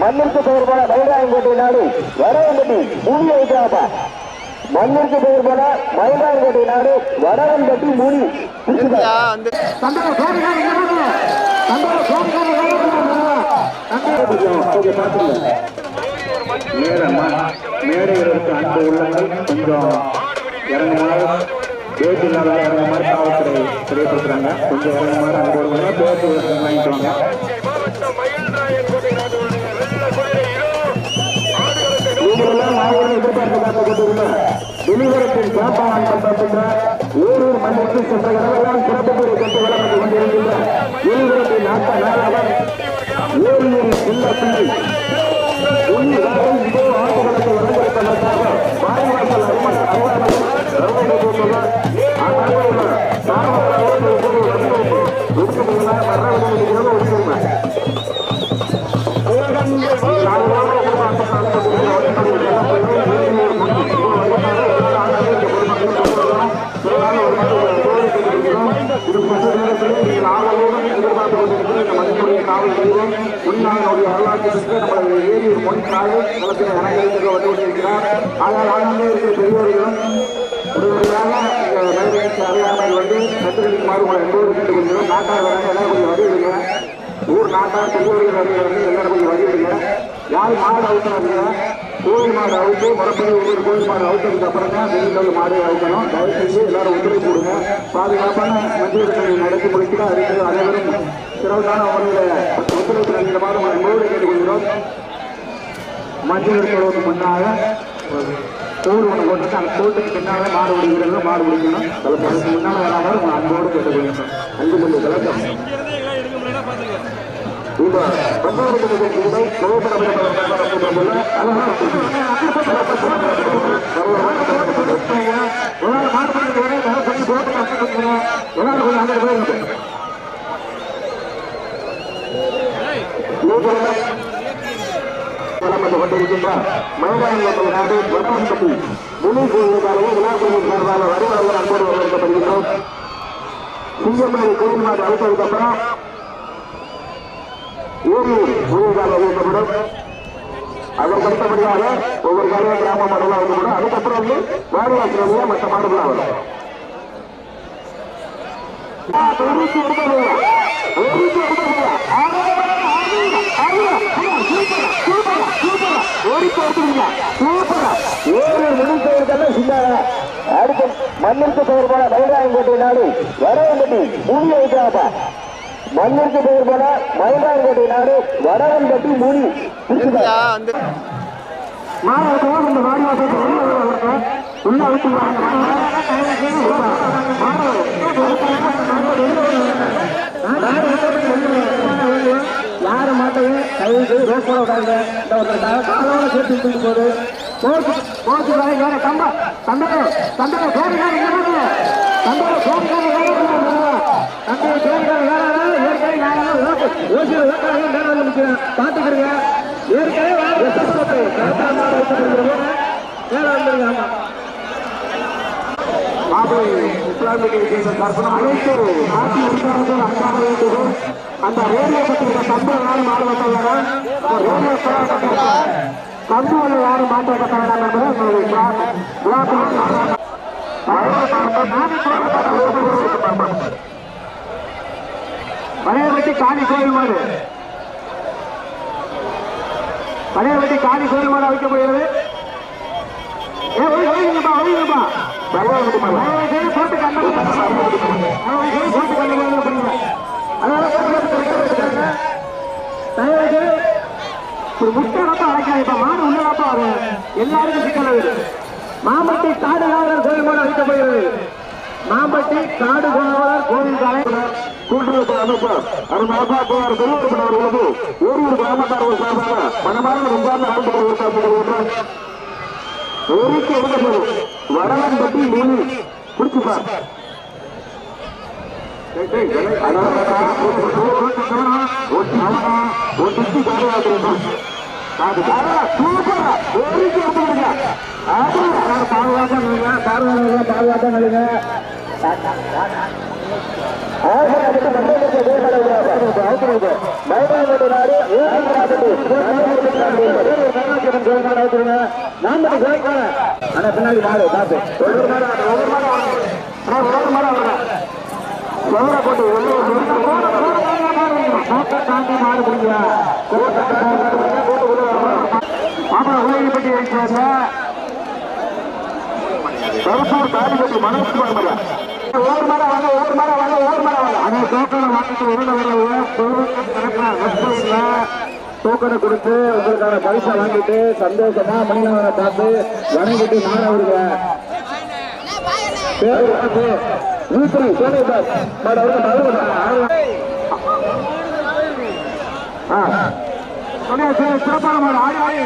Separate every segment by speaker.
Speaker 1: மண்ணிற்கு பெயர் போன மயிலாயங்கோட்டை நாடு வரவன்பட்டி மூணி வைக்கிறாப்பா மண்ணிற்கு பெயர் போன மயிலாயங்கோட்டை நாடு வரவன்பட்டி மூணி ஓகே பார்த்துங்க மேடம்மா பண்ணுங்க தந்தர
Speaker 2: மேடைகளுக்கு அன்பு உள்ளங்கள். கொஞ்சம் இறங்குமாறு பேச்சு இல்லாத மாதிரி காவல்துறை தெரியப்படுத்துறாங்க. கொஞ்சம் இறங்க மாதிரி அன்பு உள்ளவங்க பேச்சு வாங்கிக்குவாங்க
Speaker 1: நீங்களெல்லாம் நாங்கள் எதிர்பார்த்து ஓரூர் மண்ணிற்கு சென்ற இடமெல்லாம் சிறப்பு கொண்டிருக்கின்ற வெளிவரத்தின் நாட்ட ஓரியூர் பிள்ளை. நாட்டார் வராங்க எல்லாம் கொஞ்சம் வழிவிடுங்க ஊர் நாட்டார் பெரியவர்கள் எல்லாரும் கொஞ்சம் வழிவிடுங்க யார் மாடு அவுத்துறாங்க கோயில் மாடு அவுத்து முறப்படி ஒவ்வொரு கோயில் மாடு அவுத்ததுக்கு அப்புறம் தான் வெளியில் மாடு அவுத்தணும் தயவு செஞ்சு எல்லாரும் ஒத்துழைப்பு கொடுங்க. பாதுகாப்பான மஞ்சள் நடத்தி முடிச்சுட்டு அதுக்கு அனைவரும் சிறப்பான அவர்களுடைய ஒத்துழைப்பு நல்கிடமாக உங்களை என்போடு கேட்டுக்கொள்கிறோம். மஞ்சள் விற்பனைக்கு முன்னாக கோடு ஒன்று போட்டு அந்த கோட்டுக்கு பின்னாலே மாடு பிடிக்கிறது மாடு பிடிக்கணும் அதுக்கு அதுக்கு முன்னால் வராமல் அன்போடு கேட்டுக்கொள்ளணும் அன்பு கொண்டு கலக்கம் இந்த பஞ்சாயத்து கூட நடந்து கொண்டிருக்கின்ற மயிலாடுதுறை நாடு வட்டம்பட்டி முழு கோயிலுக்காகவும் விழாக்குழுவின் சார்பாக வருவார்கள் அன்போடு வரவேற்கப்படுகின்றோம் கோயில் மாடு ஊரில் ஊருக்காக அறிவிக்கப்படும் அதற்கு அடுத்தபடியாக ஒவ்வொரு காலையும் கிராம மாடலாக இருக்கணும் அதுக்கப்புறம் வந்து வாரியாசிரியர் மற்ற மாடுகளாக வரும் ஆ, மண்ணிற்கு பெயர் போன மயிலாயங்கோட்டை நாடு வரவன்பட்டி மூணி வைக்கிறாப்பா மண்ணிற்கு பெயர் போன மயிலாயங்கோட்டை நாடு வரவன்பட்டி மூணி மாணவர்கள் இந்த வாடி வாசத்தை உள்ள விட்டு யாரு மாட்டையும் கைது ரோஸ் போட விடாங்க இந்த ஒருத்தருக்காக காலோட சேர்த்து தூக்கி போகுது போச்சு போச்சு வேற பண்ணுங்க தந்தகம் சோடிக்கார வேற தந்தகம் சோடிக்கார வேற ஏற்கனவே நான் ஓசியில் வேட்டாங்க வேற வந்து நிற்கிறேன் பார்த்துக்கிறீங்க ஏற்கனவே வேற வந்துருங்க ஆமா மாப்பிளை இஸ்லாமிக் எஜுகேஷன் தரப்பில் அனைத்து நாட்டு உறுப்பினர்கள் அன்பாக வேண்டுகிறோம் அந்த ரேடியோ பத்திரிகை கம்பெனியால் மாறுபட்ட வேண்டாம் அந்த ரேடியோ சொல்லப்பட்ட கம்பெனியில் யாரும் மாற்றப்பட்ட வேண்டாம் என்பது எங்களுடைய பிரார்த்தனை. பழையபட்டி காணி கோயில்மாடு பழையபட்டி காணி கோயில்மாடு அமைக்கப்படுகிறது எல்லாருக்கும் சிக்கல் மாம்பட்டி காடுகாவலர் கோயில் மாடு மாம்பட்டி காடுகாவலர் கோயில் காலை. கூட்டுறவு அமைச்சர் அருணாபா போவார் பெருமாள் ஓரியூர் கிராமத்தார்கள் சார்பாக மனமான ரொம்பான ஆண்டு ஊருக்கு எவ்வளவு வடவன் பற்றி மூணு பிடிச்சுப்பா பாதுகாப்பா பாதுகாப்பா பாதுகாப்பா
Speaker 2: பின்னாடி மாடு பாத்து
Speaker 1: ஒவ்வொரு மாடு ஒவ்வொரு மாடு ஒவ்வொரு மாடு போட்டு தாண்டி மாடு ஆமா உலகப்பட்டி வைக்கிறாங்க கருப்பூர் ஒவ்வொரு டோக்கனை
Speaker 2: கொடுத்து உங்களுக்கான பரிசை வாங்கிட்டு சந்தோஷமா மணிநகரை பார்த்து வணங்கிட்டு நான் வருங்க சோனிதாஸ் அவருக்கு
Speaker 1: சிறப்பான மாடு
Speaker 2: சோனிதாஸ்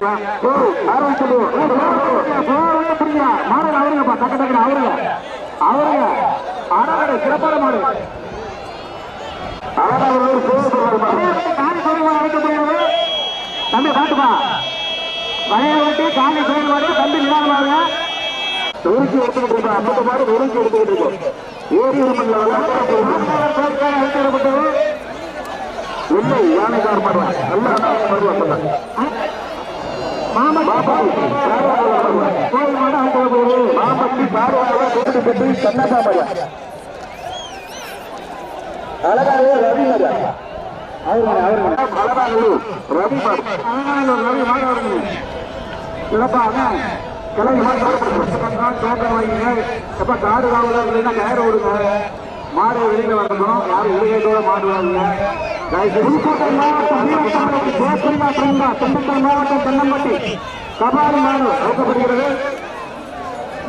Speaker 2: மாடு அவருங்க
Speaker 1: ஓ, ஆரம்பிச்சது. ஓ, ஓ, ஓ, ஓ, ஓ, புரியுங்க. மாடுங்க அவருங்கப்பா, டக்கு டக்குனு அவருங்க. அவருங்க. அடடே, சிறப்பான மாடு. அழகா ஒரு ஊர் கோவில் சொல்றாரு பாரு. காணி கோயில் மாடு அழைக்க முடியாது. தம்பி பாத்துப்பா வளைய வெட்டி காணி கோயில் தம்பி நிதானமாக நொறுக்கி எடுத்துக்கிட்டு இருக்கோம் அப்பத்த மாடு நொறுக்கி எடுத்துக்கிட்டு இருக்கோம் ஏரி உரிமல்ல அழைக்கப்பட்டது இல்லை யானைக்கார் மாடுவா நல்ல மாடுவா
Speaker 2: அழகாவே ரவி மரியா அவருங்க அவருங்க
Speaker 1: அழகானூர் ரவி மாடு ரவி மாடு சிறப்பாக காடு காவலர் கயிறு விடுங்க மாடு வெளியில வரணும். யாரும் உலகத்தோட மாடு வாங்க புதுக்கோட்டை மாவட்டம் திண்டுக்கல் மாவட்டம் தென்னம்பட்டி கபாலி மாடு அழைக்கப்படுகிறது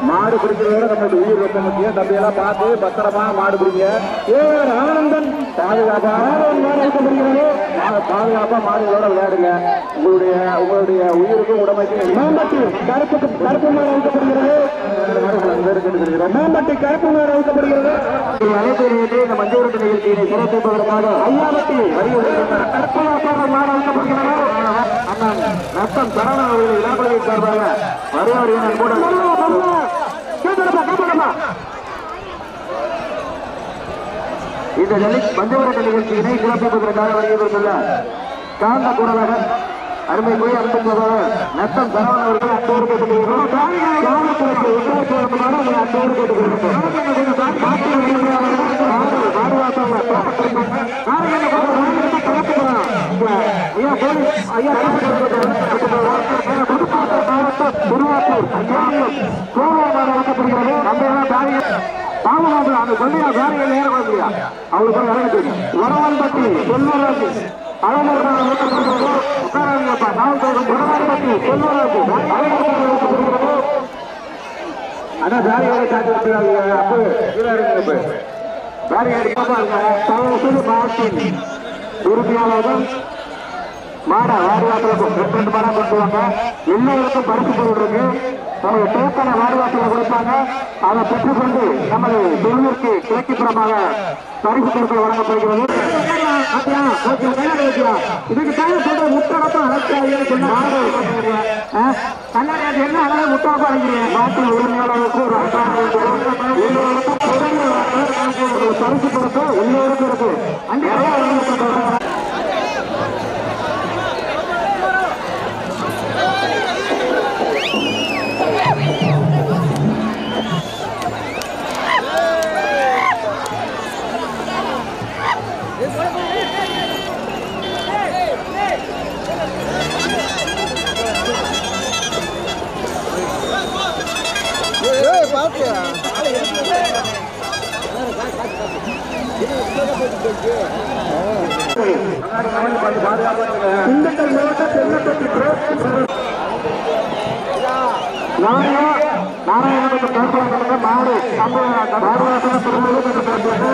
Speaker 2: மாடு பிடிக்கிறதோட நம்மளுடைய உயிர் ரொம்ப முக்கியம். தம்பியெல்லாம் பார்த்து பத்திரமா மாடு பிடிங்க. ஏ ஆனந்தன் பாதுகாப்பா? மாடு வைக்கப்படுகிறது பாதுகாப்பா மாடுகளோட விளையாடுங்க. உங்களுடைய உங்களுடைய உயிருக்கும் உடமைக்கும் மேம்பட்டு கருப்பு கருப்பு மாடு வைக்கப்படுகிறது மேம்பட்டு கருப்பு மாடு வைக்கப்படுகிறது
Speaker 1: அனைத்து இந்த மஞ்சள் நிகழ்ச்சியினை சிறப்பிப்பதற்காக ஐயாவட்டி கற்பனாக்கார மாடு அழைக்கப்படுகிறது அண்ணன் ரத்தம் சரண அவர்கள் விழாக்குழுவின் சார்பாக வருவார்கள் கூட இந்த நிலை பஞ்சவரட்ட நிகழ்ச்சியினை சிறப்பிப்பதற்காக வருகிறதுள்ள காந்த குரலகன் அருமை போய் அன்பு சகோதரர் நத்தம் சரவணன் அவர்கள் அத்தோடு கேட்டுக்கொள்கிறோம். காவல்துறைக்கு ஒத்துழைப்பு வழங்குமாறு உங்களை அத்தோடு பாவமாக அந்த கொள்ளையா வேலையில் ஏற முடியா அவளுக்கு ஒரு வேலை தெரியும் வரவான்பட்டி
Speaker 2: ஆனா வேலையோட காட்டு அப்போ கீழே
Speaker 1: தவறு உறுதியாளர்கள் மாடா ரெண்டு மாடா கொண்டு வாங்க. எல்லோருக்கும் பரிசு பொருள் இருக்கு ஒரு டோக்கனை வாரிவாசல கொடுப்பாங்க அதை பெற்றுக்கொண்டு நமது தொழிலுக்கு கிழக்குப்புறமாக பரிசு பொருட்கள் வழங்கப்படுகிறது. அப்படியா? ஓகே, இதுக்கு தேவை சொல்ற முட்டடப்பா அழைக்காதீங்கன்னு என்ன அழைக்கிறீங்க உரிமையாளருக்கு ஒரு இருக்கு. எல்லோருக்கும் பரிசு பொருட்கள் எல்லோருக்கும் இருக்கு. திண்டுக்கல் மாவட்டம் தென்னப்பட்டி நாராயணபுரம் நாராயணபுரம்